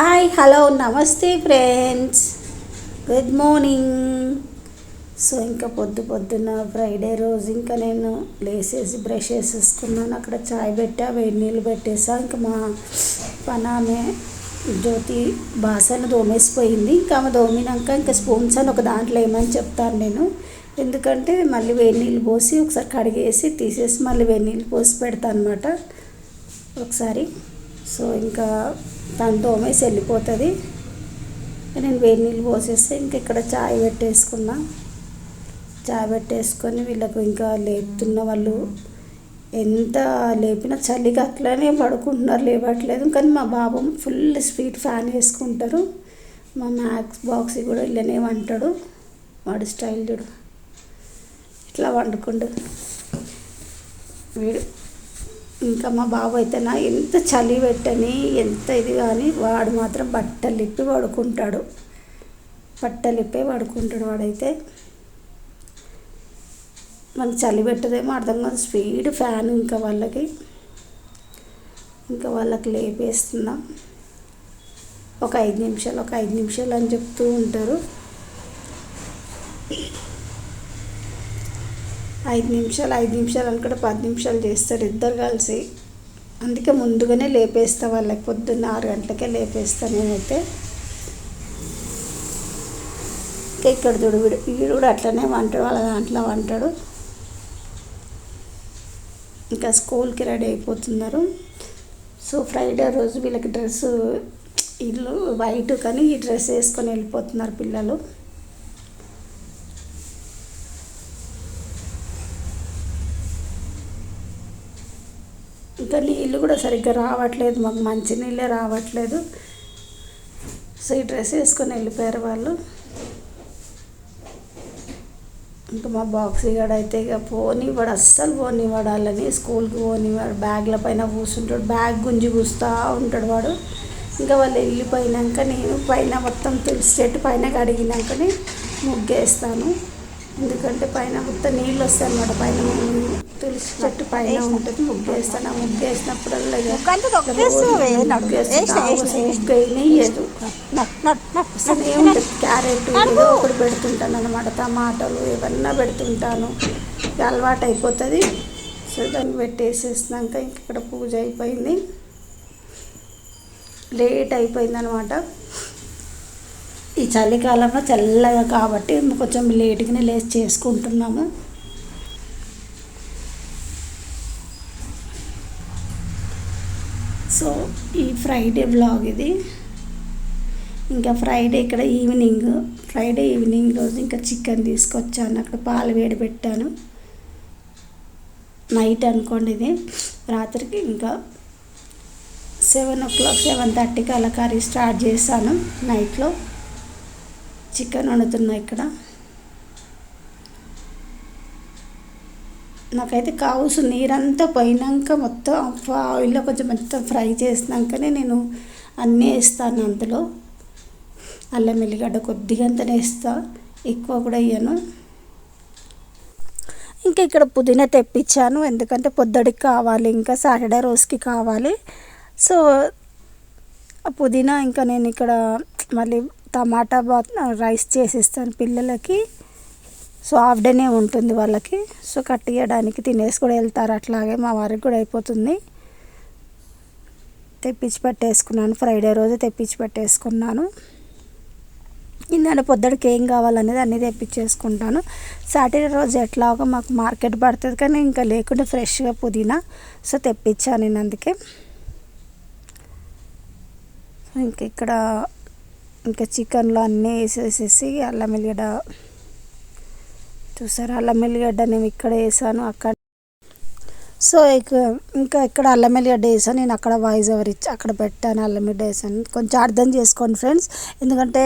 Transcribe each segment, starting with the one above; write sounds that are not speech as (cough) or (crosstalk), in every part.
Hi hello నమస్తే friends. Good morning so ఇంకా పొద్దు పొద్దున్న ఫ్రైడే రోజు ఇంకా నేను లేసేసి బ్రష్ వేసేసుకున్నాను. అక్కడ చాయ్ పెట్టా వేడి నీళ్ళు పెట్టేసా. ఇంకా మా పనామే జ్యోతి బాసన దోమేసిపోయింది. ఇంకా ఆమె దోమినాక ఇంకా స్పూన్స్ అని ఒక దాంట్లో ఏమని చెప్తాను నేను. ఎందుకంటే మళ్ళీ వేడి నీళ్ళు పోసి ఒకసారి కడిగేసి తీసేసి మళ్ళీ వేడి నీళ్ళు పోసి పెడతాను అనమాట ఒకసారి. సో ఇంకా దాని తోమేసి వెళ్ళిపోతుంది నేను వేడి నీళ్ళు పోసేస్తే ఇంక ఇక్కడ చాయ్ పెట్టేసుకున్నా. చాయ్ పెట్టేసుకొని వీళ్ళకు ఇంకా లేపుతున్న వాళ్ళు ఎంత లేపినా చలిగా అట్లనే పడుకుంటున్నారు లేవట్లేదు. కానీ మా బాబు ఫుల్ స్పీడ్ ఫ్యాన్ వేసుకుంటారు. మా మ్యాక్స్ బాక్స్ కూడా ఇలానే వంటాడు. వాడు స్టైల్ చూడు. ఇట్లా వండుకుండు. వీడు ఇంకా మా బాబు అయితే నా ఎంత చలి పెట్టని ఎంత ఇది కానీ వాడు మాత్రం బట్టలిప్పి పడుకుంటాడు. బట్టలిప్పే పడుకుంటాడు వాడైతే. మనకి చలి పెట్టదేమో అర్థం కాదు. స్పీడ్ ఫ్యాన్ ఇంకా వాళ్ళకి. ఇంకా వాళ్ళకి లేపేస్తున్నాం. ఒక ఐదు నిమిషాలు ఒక ఐదు నిమిషాలు అని చెప్తూ ఉంటారు. ఐదు నిమిషాలు ఐదు నిమిషాలు అనుకుంటే పది నిమిషాలు చేస్తారు ఇద్దరు కలిసి. అందుకే ముందుగానే లేపేస్తా వాళ్ళకి పొద్దున్న ఆరు గంటలకే లేపేస్తా నేనైతే. ఇంకా ఇక్కడ చూడు వీడు వీడు కూడా అట్లనే వంటాడు వాళ్ళ దాంట్లో వంటాడు. ఇంకా స్కూల్కి రెడీ అయిపోతున్నారు. సో ఫ్రైడే రోజు వీళ్ళకి డ్రెస్ ఇల్లు వైట్ కానీ ఈ డ్రెస్ వేసుకొని వెళ్ళిపోతున్నారు పిల్లలు. ఇంకా నీళ్ళు కూడా సరిగ్గా రావట్లేదు మాకు మంచి నీళ్ళే రావట్లేదు. సో ఈ డ్రెస్ వేసుకొని వెళ్ళిపోయారు వాళ్ళు. ఇంకా మా బాక్స్ గడ అయితే ఇక పోనివాడు అస్సలు పోనివాడు వాళ్ళని. స్కూల్కి పోనివాడు బ్యాగ్ల పైన కూర్చుంటాడు బ్యాగ్ గుంజి కూస్తూ ఉంటాడు వాడు. ఇంకా వాళ్ళు వెళ్ళిపోయినాక నేను పైన మొత్తం తులసి చెట్టు పైన కడిగినాకనే ముగ్గేస్తాను. ఎందుకంటే పైన మొత్తం నీళ్ళు వస్తాయి అన్నమాట పైన తులసి చెట్టు పైన ఉంటుంది ముగ్గేస్తాను ఆ ముగ్గేసినప్పుడల్లా ఇక ముగ్గంతా తొక్కేస్తావే, నడు. వేస్తా, వేస్తా, వేస్తా. నెయ్యదు నట్ నట్ నట్ అసలు ఏముంటుంది క్యారెట్ ఏదో ఒకటి పెడుతుంటాను అనమాట టమాటాలు ఏమన్నా పెడుతుంటాను. అలవాటు అయిపోతుంది. సో దాన్ని పెట్టేసేసినాక ఇంక ఇక్కడ పూజ అయిపోయింది. లేట్ అయిపోయింది అనమాట ఈ చలికాలంలో చల్లగా కాబట్టి కొంచెం లేట్గానే లేచి చేసుకుంటున్నాము. సో ఈ ఫ్రైడే బ్లాగ్ ఇది. ఇంకా ఫ్రైడే ఇక్కడ ఈవినింగ్ ఫ్రైడే ఈవినింగ్ రోజు ఇంకా చికెన్ తీసుకొచ్చాను. అక్కడ పాలు వేడి పెట్టాను నైట్ అనుకోండి ఇది. రాత్రికి ఇంకా సెవెన్ ఓ క్లాక్ సెవెన్ థర్టీకి అలా కర్రీ స్టార్ట్ చేశాను నైట్లో. చికెన్ వండుతున్నా ఇక్కడ. నాకైతే కావుసు నీరంతా పోయినాక మొత్తం ఆయిల్లో కొంచెం మొత్తం ఫ్రై చేసినాకనే నేను అన్నీ వేస్తాను అందులో. అల్లం ఎల్లిగడ్డ కొద్దిగా అంతనే వేస్తా ఎక్కువ కూడా వేయను. ఇంకా ఇక్కడ పుదీనా తెప్పించాను ఎందుకంటే పొద్దుడికి కావాలి ఇంకా సాటర్డే రోజుకి కావాలి. సో ఆ పుదీనా ఇంకా నేను ఇక్కడ మళ్ళీ టమాటా బాత్ రైస్ చేసిస్తాను పిల్లలకి. సో హాఫ్ డేనే ఉంటుంది వాళ్ళకి. సో కట్ కట్టియడానికి తినేసి కూడా వెళ్తారు. అట్లాగే మా వారికి కూడా అయిపోతుంది. తెప్పించి పెట్టేసుకున్నాను. ఫ్రైడే రోజు తెప్పించి పెట్టేసుకున్నాను. ఇందాక పొద్దుడికి ఏం కావాలనేది అన్నీ తెప్పించేసుకుంటాను. సాటర్డే రోజు ఎట్లాగో మాకు మార్కెట్ పడుతుంది కానీ ఇంకా లేకుండా ఫ్రెష్గా పుదీనా. సో తెప్పించాను నేను అందుకే. ఇంక ఇక్కడ ఇంకా చికెన్లో అన్నీ వేసేసేసి అల్లం ఎల్లిగడ్డ చూసారా? అల్లం ఎల్లిగడ్డ నేను ఇక్కడ వేసాను అక్కడ. సో ఇంకా ఇక్కడ అల్లం ఎల్లిగడ్డ వేసాను నేను అక్కడ వాయిస్ ఓవర్ ఇచ్చి అక్కడ పెట్టాను అల్లం ఎల్లిగడ్డ వేసాను. కొంచెం అర్థం చేసుకోండి ఫ్రెండ్స్ ఎందుకంటే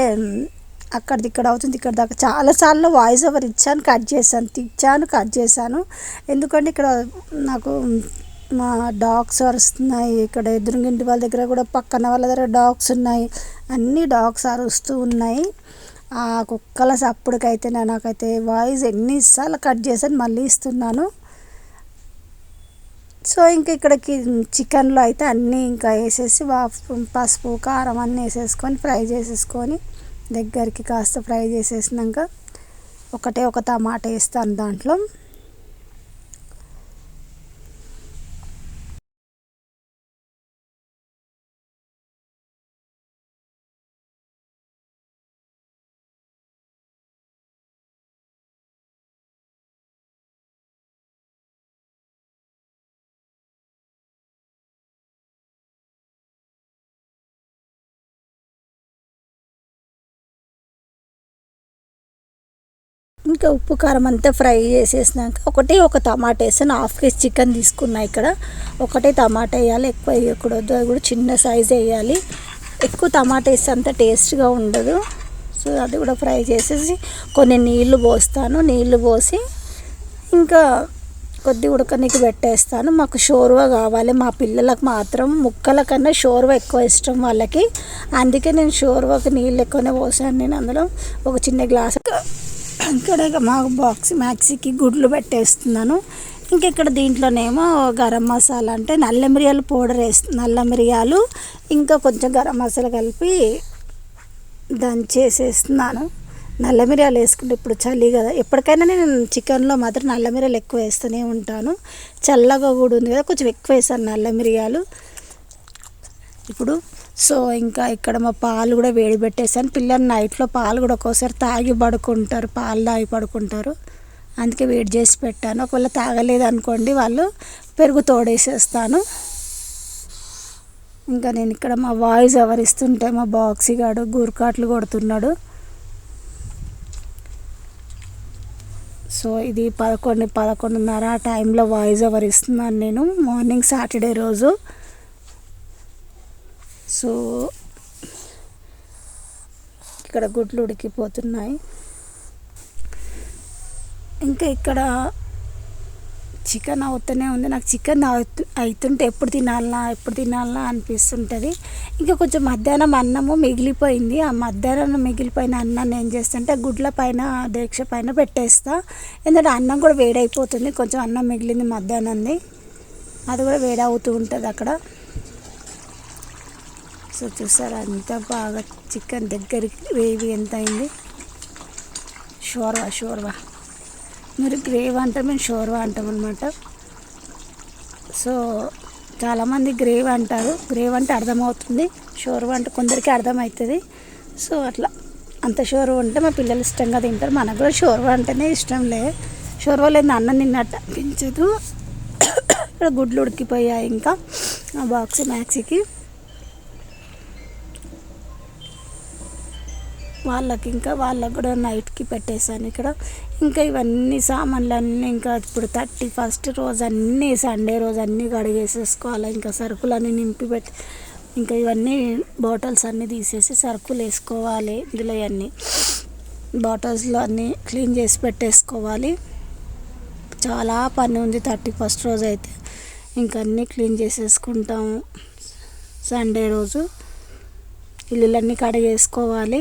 అక్కడిది ఇక్కడ అవుతుంది ఇక్కడ దాకా. చాలాసార్లు వాయిస్ ఓవర్ ఇచ్చాను కట్ చేశాను తిచ్చాను కట్ చేశాను. ఎందుకంటే ఇక్కడ నాకు మా డాగ్స్ అరుస్తున్నాయి ఇక్కడ ఎదురుగింటి వాళ్ళ దగ్గర కూడా పక్కన వాళ్ళ దగ్గర డాగ్స్ ఉన్నాయి. అన్ని డాగ్స్ అరుస్తూ ఉన్నాయి. ఆ కుక్కల సప్పుడుకైతే నాకైతే వాయిస్ ఎన్నిసార్లు కట్ చేసాను మళ్ళీ ఇస్తున్నాను. సో ఇంకా ఇక్కడికి చికెన్లో అయితే అన్నీ ఇంకా వేసేసి వా- పసుపు కారం అన్నీ వేసేసుకొని ఫ్రై చేసేసుకొని దగ్గరికి కాస్త ఫ్రై చేసేసినాక ఒకటే ఒక టమాటా వేస్తాను దాంట్లో. ఇంకా ఉప్పు కారం అంతా ఫ్రై చేసేసినాక ఒకటే ఒక టమాటా వేసాను హాఫ్ కేజీ చికెన్ తీసుకున్నా ఇక్కడ. ఒకటే టమాటా వేయాలి ఎక్కువ వేయకూడదు. అది కూడా చిన్న సైజ్ వేయాలి. ఎక్కువ టమాటా వేస్తే అంత టేస్ట్గా ఉండదు. సో అది కూడా ఫ్రై చేసేసి కొన్ని నీళ్ళు పోస్తాను. నీళ్ళు పోసి ఇంకా కొద్ది ఉడకనికి పెట్టేస్తాను. మాకు షోర్వా కావాలి. మా పిల్లలకు మాత్రం ముక్కల కన్నా షోర్వా ఎక్కువ ఇష్టం వాళ్ళకి. అందుకే నేను షోర్వాకి నీళ్ళు ఎక్కువనే పోసాను. నేను అందులో ఒక చిన్న గ్లాస్ ఇక్కడ మాకు బాక్స్ మ్యాక్సీకి గుడ్లు పెట్టేస్తున్నాను. ఇంకా ఇక్కడ దీంట్లోనేమో గరం మసాలా అంటే నల్ల మిరియాలు పౌడర్ వేస్తుంది నల్ల మిరియాలు ఇంకా కొంచెం గరం మసాలా కలిపి దంచేసేస్తున్నాను నల్ల మిరియాలు వేసుకుంటే ఇప్పుడు చలి కదా. ఎప్పటికైనా నేను చికెన్లో మాత్రం నల్ల మిరియాలు ఎక్కువ వేస్తూనే ఉంటాను. చల్లగా కూడా ఉంది కదా కొంచెం ఎక్కువ వేసాను నల్ల మిరియాలు. ఇప్పుడు సో ఇంకా ఇక్కడ మా పాలు కూడా వేడి పెట్టేసాను పిల్లలు నైట్లో పాలు కూడా ఒక్కోసారి తాగి పడుకుంటారు పాలు తాగి పడుకుంటారు. అందుకే వేడి చేసి పెట్టాను. ఒకవేళ తాగలేదు అనుకోండి వాళ్ళు పెరుగు తోడేసేస్తాను. ఇంకా నేను ఇక్కడ మా వాయిస్ ఎవరిస్తుంటే మా బాక్సీ గాడు గురుకాట్లు కొడుతున్నాడు. సో ఇది పదకొండు పదకొండున్నర ఆ టైంలో వాయిస్ ఎవరిస్తున్నాను నేను. మార్నింగ్ సాటర్డే రోజు. సో ఇక్కడ గుడ్లు ఉడికిపోతున్నాయి. ఇంకా ఇక్కడ చికెన్ అవుతూనే ఉంది. నాకు చికెన్ అవుతు- అవుతుంటే ఎప్పుడు తినాలనా ఎప్పుడు తినాలనా అనిపిస్తుంటుంది. ఇంకా కొంచెం మధ్యాహ్నం అన్నము మిగిలిపోయింది. ఆ మధ్యాహ్నం మిగిలిపోయిన అన్నాన్ని ఏం చేస్తుంటే గుడ్ల పైన దీక్ష పైన పెట్టేస్తా. ఎందుకంటే అన్నం కూడా వేడైపోతుంది. కొంచెం అన్నం మిగిలింది మధ్యాహ్నంది. అది కూడా వేడి అవుతూ ఉంటుంది అక్కడ. సో చూసారా అంత బాగా చికెన్ దగ్గరికి గ్రేవీ ఎంత అయింది? షోర్వా షోర్వా. మీరు గ్రేవ్ అంటాం మేము షోర్వా అంటాం అనమాట సో చాలామంది గ్రేవ్ అంటారు. గ్రేవ్ అంటే అర్థమవుతుంది. షోర్వా అంటే కొందరికి అర్థమవుతుంది. సో అట్లా అంత షోర్వా ఉంటే మా పిల్లలు ఇష్టంగా తింటారు. మనకు కూడా షోర్వా అంటేనే ఇష్టం లే. షోర్వా లేదు అన్నం తిన్నట్టు అనిపించదు. ఇక్కడ (coughs) గుడ్లు ఉడికిపోయాయి ఇంకా. ఆ బాక్స్ మ్యాక్సీకి వాళ్ళకి ఇంకా వాళ్ళకి కూడా నైట్కి పెట్టేశాను ఇక్కడ. ఇంకా ఇవన్నీ సామాన్లు అన్నీ ఇంకా ఇప్పుడు థర్టీ ఫస్ట్ రోజు అన్నీ సండే రోజు అన్నీ కడిగేసేసుకోవాలి. ఇంకా సరుకులు అన్నీ నింపి పెట్టి ఇంకా ఇవన్నీ బాటిల్స్ అన్నీ తీసేసి సరుకులు వేసుకోవాలి ఇందులో అన్నీ బాటిల్స్లో అన్నీ క్లీన్ చేసి పెట్టేసుకోవాలి. చాలా పని ఉంది థర్టీ ఫస్ట్ రోజు అయితే. ఇంకా అన్నీ క్లీన్ చేసేసుకుంటాము సండే రోజు. ఇల్లులన్నీ కడిగేసుకోవాలి.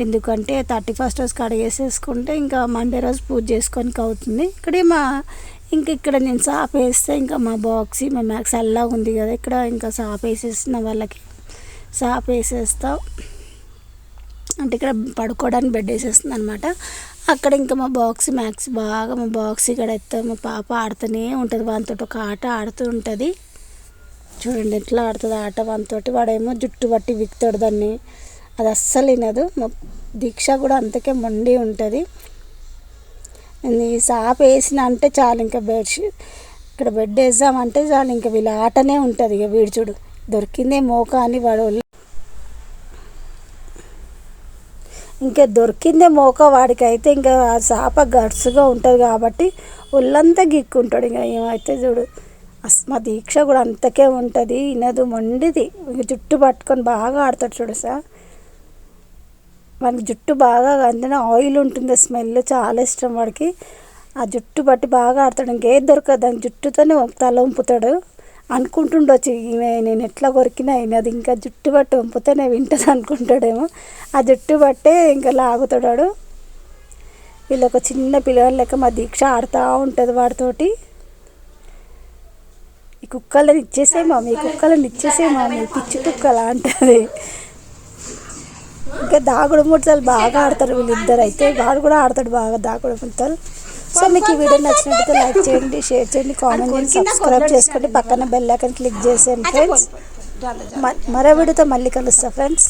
ఎందుకంటే థర్టీ ఫస్ట్ రోజు కడిగేసేసుకుంటే ఇంకా మండే రోజు పూజ చేసుకోనికి అవుతుంది. ఇక్కడే మా ఇంక ఇక్కడ నేను సాప్ వేస్తే ఇంకా మా బాక్స్ మా మ్యాక్స్ అల్లా ఉంది కదా ఇక్కడ ఇంకా సాప్ వేసేసిన వాళ్ళకి సాప్ వేసేస్తాం. అంటే ఇక్కడ పడుకోవడానికి బెడ్ వేసేస్తుంది అనమాట అక్కడ ఇంకా మా బాక్స్ మ్యాక్స్ బాగా మా బాక్స్ ఇక్కడ ఎత్తా. మా పాప ఆడుతూనే ఉంటుంది వానితోటి ఒక ఆట ఆడుతూ ఉంటుంది. చూడండి ఎట్లా ఆడుతుంది ఆట వానితోటి వాడేమో జుట్టు పట్టి విక్తాడు దాన్ని. అది అస్సలు వినదు. దీక్ష కూడా అంతకే మొండి ఉంటుంది. నేను ఈ సాప వేసిన అంటే చాలు ఇంకా బెడ్షీట్ ఇక్కడ బెడ్ వేసామంటే చాలు ఇంకా వీళ్ళ ఆటనే ఉంటుంది ఇక వీడు చూడు. దొరికిందే మోక అని వాడు ఇంకా దొరికిందే మోక వాడికి అయితే ఇంకా ఆ సాప గడుసుగా ఉంటుంది కాబట్టి ఒళ్ళంతా గిక్కుంటాడు. ఇంకా ఏమైతే చూడు. అస్ మా దీక్ష కూడా అంతకే ఉంటుంది. వినదు మొండిది. ఇంక జుట్టు పట్టుకొని బాగా ఆడతాడు చూడు సార్. మనకి జుట్టు బాగా అందులో ఆయిల్ ఉంటుంది స్మెల్ చాలా ఇష్టం వాడికి. ఆ జుట్టు బట్టి బాగా ఆడతాడు. ఇంకేది దొరకదు దాని జుట్టుతోనే తల వంపుతాడు. అనుకుంటుండొచ్చు ఈమె నేను ఎట్లా కొరికినా అయినది ఇంకా జుట్టు బట్టి వంపుతేనే వింటుంది అనుకుంటాడేమో. ఆ జుట్టు బట్టే ఇంకా లాగుతాడు వీళ్ళు ఒక చిన్న పిల్లవాడు లెక్క మా దీక్ష ఆడుతూ ఉంటుంది వాడితోటి. ఈ కుక్కలను ఇచ్చేసే మమ్మీ కుక్కలను ఇచ్చేసే మమ్మీ పిచ్చి కుక్కలా అంటది. ఇంకా దాగుడు ముట్టలు బాగా ఆడతారు వీళ్ళిద్దరు అయితే. వాడు కూడా ఆడతాడు బాగా దాగుడు ముట్టలు సో మీకు ఈ వీడియో నచ్చినట్టయితే లైక్ చేయండి షేర్ చేయండి కామెంట్ చేయండి సబ్స్క్రైబ్ చేసుకోండి పక్కన బెల్ ఐకన్ క్లిక్ చేసేయండి ఫ్రెండ్స్. మరో వీడియోతో మళ్ళీ కలుస్తా ఫ్రెండ్స్.